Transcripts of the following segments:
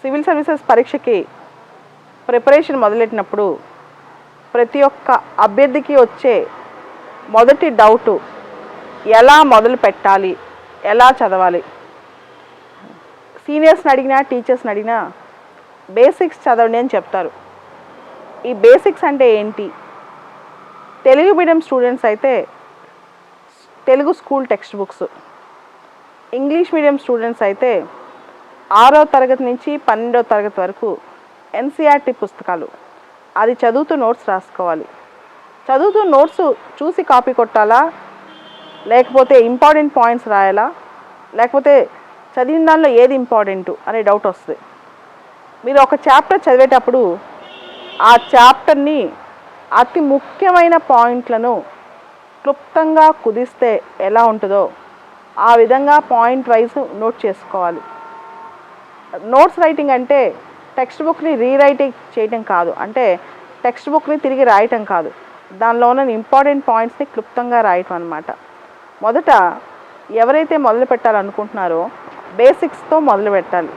Civil services పరీక్షకి preparation మొదలెట్టినప్పుడు ప్రతి ఒక్క అభ్యర్థికి వచ్చే మొదటి డౌటు ఎలా మొదలు పెట్టాలి ఎలా చదవాలి? సీనియర్స్ని అడిగినా టీచర్స్ని అడిగినా బేసిక్స్ చదవండి అని చెప్తారు. ఈ బేసిక్స్ అంటే ఏంటి? తెలుగు మీడియం స్టూడెంట్స్ అయితే Telugu school text books. English medium students అయితే ఆరో తరగతి నుంచి పన్నెండో తరగతి వరకు ఎన్సీఆర్టీ పుస్తకాలు. అది చదువుతూ నోట్స్ రాసుకోవాలి. చదువుతూ నోట్స్ చూసి కాపీ కొట్టాలా? లేకపోతే ఇంపార్టెంట్ పాయింట్స్ రాయాలా? లేకపోతే చదివిన దానిలో ఏది ఇంపార్టెంట్ అనే డౌట్ వస్తుంది. మీరు ఒక చాప్టర్ చదివేటప్పుడు ఆ చాప్టర్ని అతి ముఖ్యమైన పాయింట్లను క్లుప్తంగా కుదిస్తే ఎలా ఉంటుందో ఆ విధంగా పాయింట్ వైజ్ నోట్ చేసుకోవాలి. నోట్స్ రైటింగ్ అంటే టెక్స్ట్ బుక్ని రీరైటింగ్ చేయటం కాదు. అంటే టెక్స్ట్ బుక్ని తిరిగి రాయటం కాదు. దానిలో ఉన్న ఇంపార్టెంట్ పాయింట్స్ని క్లుప్తంగా రాయటం అనమాట మొదట ఎవరైతే మొదలు పెట్టాలనుకుంటున్నారో బేసిక్స్తో మొదలు పెట్టాలి.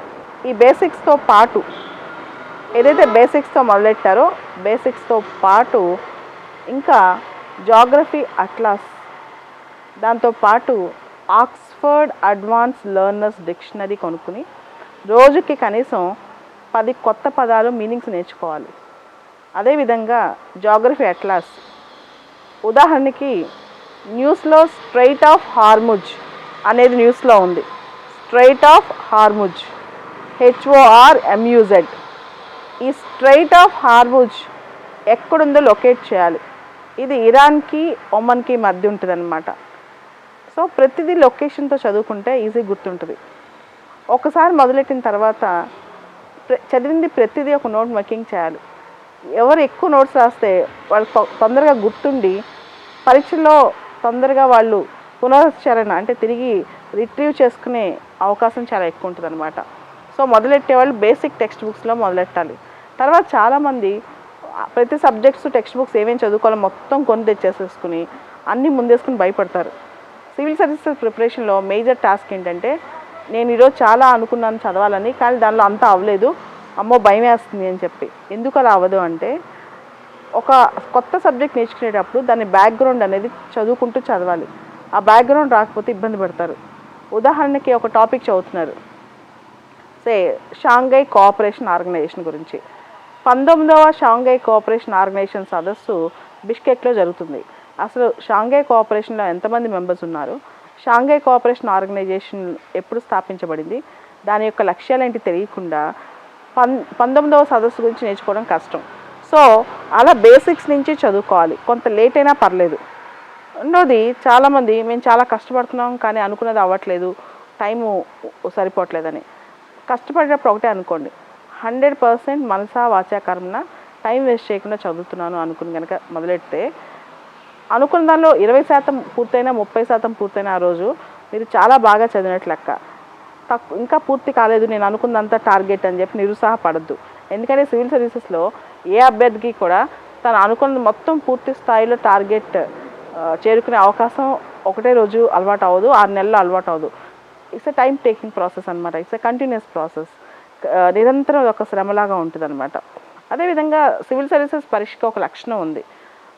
ఈ బేసిక్స్తో పాటు ఏదైతే బేసిక్స్తో మొదలెట్టారో బేసిక్స్తో పాటు ఇంకా జాగ్రఫీ అట్లాస్ దాంతోపాటు ఆక్స్ఫర్డ్ అడ్వాన్స్ లెర్నర్స్ డిక్షనరీ కొనుక్కుని రోజుకి కనీసం పది కొత్త పదాలు మీనింగ్స్ నేర్చుకోవాలి. అదేవిధంగా జాగ్రఫీ అట్లాస్. ఉదాహరణకి న్యూస్లో స్ట్రైట్ ఆఫ్ హార్ముజ్ అనేది న్యూస్లో ఉంది. Strait of Hormuz. H O R M U Z ఈ స్ట్రైట్ ఆఫ్ హార్ముజ్ ఎక్కడుందో లొకేట్ చేయాలి. ఇది ఇరాన్కి ఒమన్కి మధ్య ఉంటుంది సో ప్రతిదీ లొకేషన్తో చదువుకుంటే ఈజీ గుర్తుంటుంది. ఒకసారి మొదలెట్టిన తర్వాత ప్ర- చదివింది ప్రతిదీ ఒక నోట్ మేకింగ్ చేయాలి. ఎవరు ఎక్కువ నోట్స్ రాస్తే వాళ్ళు తొందరగా గుర్తుండి పరీక్షల్లో తొందరగా వాళ్ళు పునరుచ్చారణ అంటే తిరిగి రిట్రీవ్ చేసుకునే అవకాశం చాలా ఎక్కువ ఉంటుంది అనమాట సో మొదలెట్టే వాళ్ళు బేసిక్ టెక్స్ట్ బుక్స్లో మొదలెట్టాలి. తర్వాత చాలామంది ప్రతి సబ్జెక్ట్స్ టెక్స్ట్ బుక్స్ ఏమేమి చదువుకోవాలో మొత్తం కొని తెచ్చేసేసుకుని అన్నీ ముందేసుకుని భయపడతారు. సివిల్ సర్వీసెస్ ప్రిపరేషన్లో మేజర్ టాస్క్ ఏంటంటే నేను ఈరోజు చాలా అనుకున్నాను చదవాలని కానీ దానిలో అంతా అవ్వలేదు. అమ్మో భయం వేస్తుంది అని చెప్పి. ఎందుకు అలా అవ్వదు అంటే ఒక కొత్త సబ్జెక్ట్ నేర్చుకునేటప్పుడు దాని బ్యాక్గ్రౌండ్ అనేది చదువుకుంటూ చదవాలి. ఆ బ్యాక్గ్రౌండ్ రాకపోతే ఇబ్బంది పడతారు. ఉదాహరణకి ఒక టాపిక్ చదువుతున్నారు. సే షాంఘై కోఆపరేషన్ ఆర్గనైజేషన్ గురించి. పంతొమ్మిదవ షాంఘై కోఆపరేషన్ ఆర్గనైజేషన్ సదస్సు బిష్కెట్లో జరుగుతుంది. అసలు షాంఘై కోఆపరేషన్లో ఎంతమంది మెంబర్స్ ఉన్నారు? షాంఘై కోఆపరేషన్ ఆర్గనైజేషన్ ఎప్పుడు స్థాపించబడింది? దాని యొక్క లక్ష్యాలు ఏంటి తెలియకుండా పం పంతొమ్మిదవ సదస్సు గురించి నేర్చుకోవడం కష్టం. సో అలా బేసిక్స్ నుంచి చదువుకోవాలి. కొంత లేట్ అయినా పర్లేదు. రెండోది చాలామంది మేము చాలా కష్టపడుతున్నాం కానీ అనుకున్నది అవ్వట్లేదు. టైము సరిపోవట్లేదని. కష్టపడేటప్పుడు ఒకటే అనుకోండి. హండ్రెడ్ పర్సెంట్ మనసా వాచా కర్మన టైం వేస్ట్ చేయకుండా చదువుతున్నాను అనుకుని కనుక మొదలెడితే అనుకున్న దానిలో ఇరవై శాతం పూర్తయినా ముప్పై శాతం పూర్తయిన ఆ రోజు మీరు చాలా బాగా చదివినట్లు లెక్క. తక్కువ ఇంకా పూర్తి కాలేదు నేను అనుకున్నంత టార్గెట్ అని చెప్పి నిరుత్సాహపడద్దు. ఎందుకంటే సివిల్ సర్వీసెస్లో ఏ అభ్యర్థికి కూడా తను అనుకున్నది మొత్తం పూర్తి స్థాయిలో టార్గెట్ చేరుకునే అవకాశం ఒకటే రోజు అలవాటు అవ్వదు ఆరు నెలలు అలవాటు అవ్వదు. It's a time taking process అనమాట ఇట్స్ ఎ కంటిన్యూస్ ప్రాసెస్. నిరంతరం ఒక శ్రమలాగా ఉంటుంది అనమాట అదేవిధంగా సివిల్ సర్వీసెస్ పరీక్షకు ఒక లక్షణం ఉంది.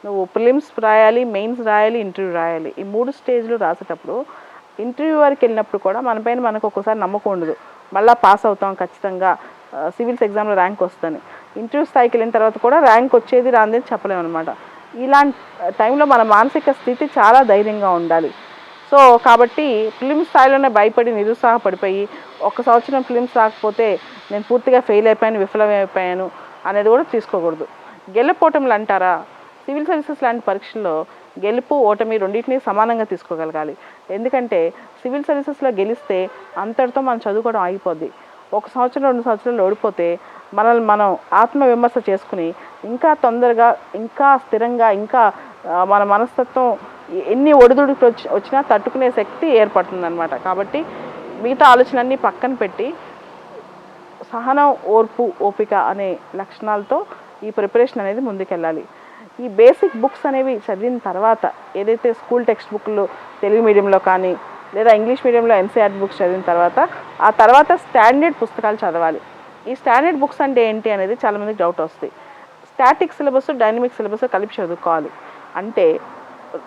నువ్వు ప్రిలిమ్స్ రాయాలి మెయిన్స్ రాయాలి ఇంటర్వ్యూ రాయాలి. ఈ మూడు స్టేజ్లు రాసేటప్పుడు ఇంటర్వ్యూ వరకు వెళ్ళినప్పుడు కూడా మనపైన మనకు ఒక్కోసారి నమ్మకం ఉండదు. మళ్ళీ పాస్ అవుతాం ఖచ్చితంగా. సివిల్స్ ఎగ్జామ్లో ర్యాంక్ వస్తుంది ఇంటర్వ్యూ స్థాయికి వెళ్ళిన తర్వాత కూడా ర్యాంక్ వచ్చేది రాందని చెప్పలేము అనమాట ఇలాంటి టైంలో మన మానసిక స్థితి చాలా ధైర్యంగా ఉండాలి. సో కాబట్టి ఫిలిం స్థాయిలోనే భయపడి నిరుత్సాహపడిపోయి ఒక సంవత్సరం ఫిలిమ్స్ రాకపోతే నేను పూర్తిగా ఫెయిల్ అయిపోయాను విఫలమైపోయాను అనేది కూడా తీసుకోకూడదు. గెలుపోటములు అంటారా? సివిల్ సర్వీసెస్ లాంటి పరీక్షల్లో గెలుపు ఓటమి రెండింటినీ సమానంగా తీసుకోగలగాలి. ఎందుకంటే సివిల్ సర్వీసెస్లో గెలిస్తే అంతటితో మనం చదువుకోవడం ఆగిపోద్ది. ఒక సంవత్సరం రెండు సంవత్సరాలు ఓడిపోతే మనల్ని మనం ఆత్మవిమర్శ చేసుకుని ఇంకా తొందరగా ఇంకా స్థిరంగా ఇంకా మన మనస్తత్వం ఎన్ని ఒడిదుడుకులు వచ్చి వచ్చినా తట్టుకునే శక్తి ఏర్పడుతుందన్నమాట. కాబట్టి మిగతా ఆలోచనలన్నీ పక్కన పెట్టి సహనం ఓర్పు ఓపిక అనే లక్షణాలతో ఈ ప్రిపరేషన్ అనేది ముందుకెళ్ళాలి. ఈ బేసిక్ బుక్స్ అనేవి చదివిన తర్వాత ఏదైతే స్కూల్ టెక్స్ట్ బుక్లు తెలుగు మీడియంలో కానీ లేదా ఇంగ్లీష్ మీడియంలో ఎన్సీఆర్ బుక్స్ చదివిన తర్వాత ఆ తర్వాత స్టాండర్డ్ పుస్తకాలు చదవాలి. ఈ స్టాండర్డ్ బుక్స్ అంటే ఏంటి అనేది చాలామందికి డౌట్ వస్తాయి స్టాటిక్ సిలబస్ డైనమిక్ సిలబస్ కలిపి చదువుకోవాలి. అంటే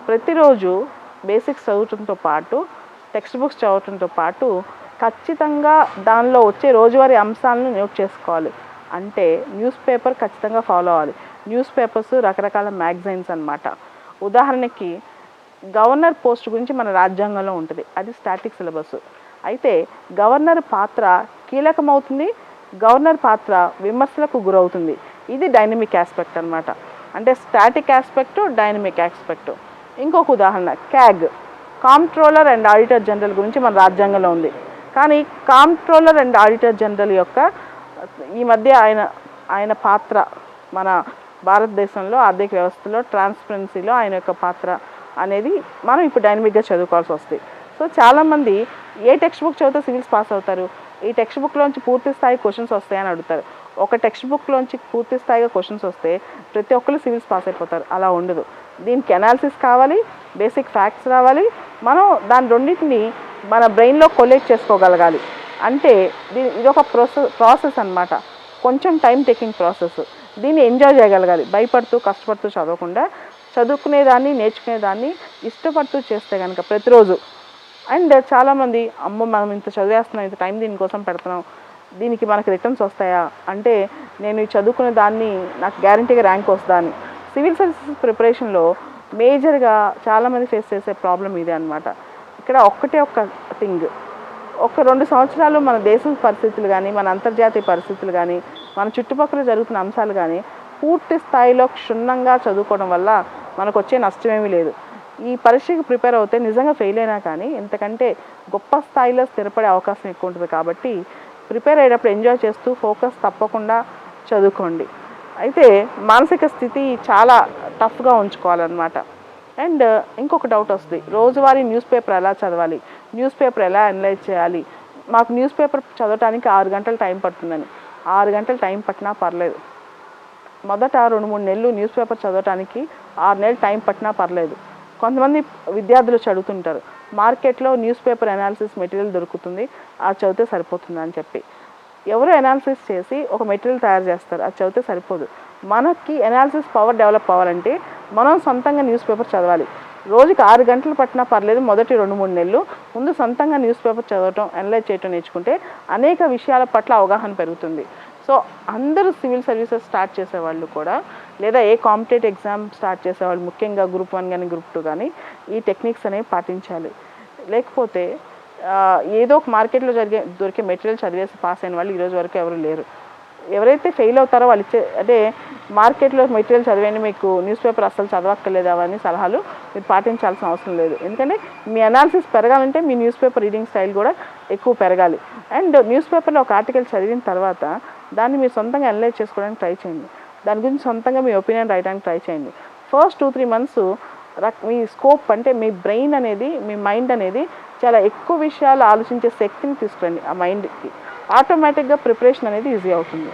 ప్రతిరోజు బేసిక్స్ చదవటంతో పాటు టెక్స్ట్ బుక్స్ చదవటంతో పాటు ఖచ్చితంగా దానిలో వచ్చే రోజువారీ అంశాలను నోట్ చేసుకోవాలి. అంటే న్యూస్ పేపర్ ఖచ్చితంగా ఫాలో అవ్వాలి. న్యూస్ పేపర్స్ రకరకాల మ్యాగజైన్స్ అనమాట ఉదాహరణకి గవర్నర్ పోస్ట్ గురించి మన రాజ్యాంగంలో ఉంటుంది. అది స్టాటిక్ సిలబస్. అయితే గవర్నర్ పాత్ర కీలకమవుతుంది గవర్నర్ పాత్ర విమర్శలకు గురవుతుంది. ఇది డైనమిక్ ఆస్పెక్ట్ అన్నమాట. అంటే స్టాటిక్ ఆస్పెక్టు డైనమిక్ ఆస్పెక్టు. ఇంకొక ఉదాహరణ CAG. Controller and auditor general గురించి మన రాజ్యాంగంలో ఉంది. కానీ కాంట్రోలర్ అండ్ ఆడిటర్ జనరల్ యొక్క ఈ మధ్య ఆయన ఆయన పాత్ర మన భారతదేశంలో ఆర్థిక వ్యవస్థలో ట్రాన్స్పరెన్సీలో ఆయన యొక్క పాత్ర అనేది మనం ఇప్పుడు డైనమిక్గా చదువుకోవాల్సి వస్తుంది సో చాలామంది ఏ టెక్స్ట్ బుక్ చదివితే సివిల్స్ పాస్ అవుతారు? ఈ టెక్స్ట్ బుక్లోంచి పూర్తి స్థాయి క్వశ్చన్స్ వస్తాయని అడుగుతారు. ఒక టెక్స్ట్ బుక్లోంచి పూర్తి స్థాయిగా క్వశ్చన్స్ వస్తే ప్రతి ఒక్కరు సివిల్స్ పాస్ అయిపోతారు. అలా ఉండదు. దీనికి అనాలిసిస్ కావాలి బేసిక్ ఫ్యాక్ట్స్ రావాలి. మనం దాని రెండింటిని మన బ్రెయిన్లో కొలెక్ట్ చేసుకోగలగాలి. అంటే దీని ఇది ఒక ప్రాసెస్ ప్రాసెస్ అనమాట కొంచెం టైం టేకింగ్ ప్రాసెస్ దీన్ని ఎంజాయ్ చేయగలగాలి. భయపడుతూ కష్టపడుతూ చదవకుండా చదువుకునేదాన్ని నేర్చుకునేదాన్ని ఇష్టపడుతూ చేస్తే కనుక ప్రతిరోజు. అండ్ చాలామంది అమ్మో మనం ఇంత చదివేస్తున్నాం ఇంత టైం దీనికోసం పెడుతున్నాం దీనికి మనకి రిటర్న్స్ వస్తాయా? అంటే నేను చదువుకునే దాన్ని నాకు గ్యారంటీగా ర్యాంక్ వస్తుందా అని సివిల్ సర్వీసెస్ ప్రిపరేషన్లో మేజర్గా చాలామంది ఫేస్ చేసే ప్రాబ్లం ఇదే అనమాట ఇక్కడ ఒక్కటే ఒక్క థింగ్ ఒక రెండు సంవత్సరాలు మన దేశం పరిస్థితులు కానీ మన అంతర్జాతీయ పరిస్థితులు కానీ మన చుట్టుపక్కల జరుగుతున్న అంశాలు కానీ పూర్తి స్థాయిలో క్షుణ్ణంగా చదువుకోవడం వల్ల మనకు వచ్చే నష్టమేమీ లేదు. ఈ పరీక్షకు ప్రిపేర్ అవుతే నిజంగా ఫెయిల్ అయినా కానీ ఎంతకంటే గొప్ప స్థాయిలో స్థిరపడే అవకాశం ఎక్కువ ఉంటుంది కాబట్టి ప్రిపేర్ అయ్యేటప్పుడు ఎంజాయ్ చేస్తూ ఫోకస్ తప్పకుండా చదువుకోండి. అయితే మానసిక స్థితి చాలా టఫ్గా ఉంచుకోవాలన్నమాట. అండ్ ఇంకొక డౌట్ వస్తుంది. రోజువారీ న్యూస్ పేపర్ ఎలా చదవాలి? న్యూస్ పేపర్ ఎలా అనలైజ్ చేయాలి? మాకు న్యూస్ పేపర్ చదవటానికి ఆరు గంటలు టైం పడుతుందని. ఆరు గంటలు టైం పట్టినా పర్లేదు. మొదట రెండు మూడు నెలలు న్యూస్ పేపర్ చదవటానికి ఆరు నెలలు టైం పట్టినా పర్లేదు. కొంతమంది విద్యార్థులు చదువుతుంటారు. మార్కెట్లో న్యూస్ పేపర్ అనాలిసిస్ మెటీరియల్ దొరుకుతుంది. అది చదివితే సరిపోతుంది అని చెప్పి. ఎవరు అనాలిసిస్ చేసి ఒక మెటీరియల్ తయారు చేస్తారు. అది చదివితే సరిపోదు. మనకి అనాలిసిస్ పవర్ డెవలప్ అవ్వాలంటే మనం సొంతంగా న్యూస్ పేపర్ చదవాలి. రోజుకి ఆరు గంటలు పట్టినా పర్లేదు మొదటి రెండు మూడు నెలలు. ముందు సొంతంగా న్యూస్ పేపర్ చదవటం అనలైజ్ చేయటం నేర్చుకుంటే అనేక విషయాల పట్ల అవగాహన పెరుగుతుంది. సో అందరూ సివిల్ సర్వీసెస్ స్టార్ట్ చేసేవాళ్ళు కూడా లేదా ఏ కాంపిటేటివ్ ఎగ్జామ్ స్టార్ట్ చేసేవాళ్ళు ముఖ్యంగా గ్రూప్ వన్ కానీ గ్రూప్ టూ కానీ ఈ టెక్నిక్స్ అనేవి పాటించాలి. లేకపోతే ఏదో ఒక మార్కెట్లో జరిగే దొరికే మెటీరియల్ చదివేసి పాస్ అయిన వాళ్ళు ఈరోజు వరకు ఎవరు లేరు. ఎవరైతే ఫెయిల్ అవుతారో వాళ్ళు ఇచ్చే అంటే మార్కెట్లో మెటీరియల్ చదివేయండి మీకు న్యూస్ పేపర్ అస్సలు చదవక్కర్లేదు అవన్నీ సలహాలు మీరు పాటించాల్సిన అవసరం లేదు. ఎందుకంటే మీ అనాలిసిస్ పెరగాలంటే మీ న్యూస్ పేపర్ రీడింగ్ స్టైల్ కూడా ఎక్కువ పెరగాలి. అండ్ న్యూస్ పేపర్లో ఒక ఆర్టికల్ చదివిన తర్వాత దాన్ని మీరు సొంతంగా అనలైజ్ చేసుకోవడానికి ట్రై చేయండి. దాని గురించి సొంతంగా మీ ఒపీనియన్ రాయడానికి ట్రై చేయండి. ఫస్ట్ టూ త్రీ మంత్స్ రక్ మీ స్కోప్ అంటే మీ బ్రెయిన్ అనేది మీ మైండ్ అనేది చాలా ఎక్కువ విషయాలు ఆలోచించే శక్తిని తీసుకురండి ఆ మైండ్కి ఆటోమేటిక్గా ప్రిపరేషన్ అనేది ఈజీ అవుతుంది.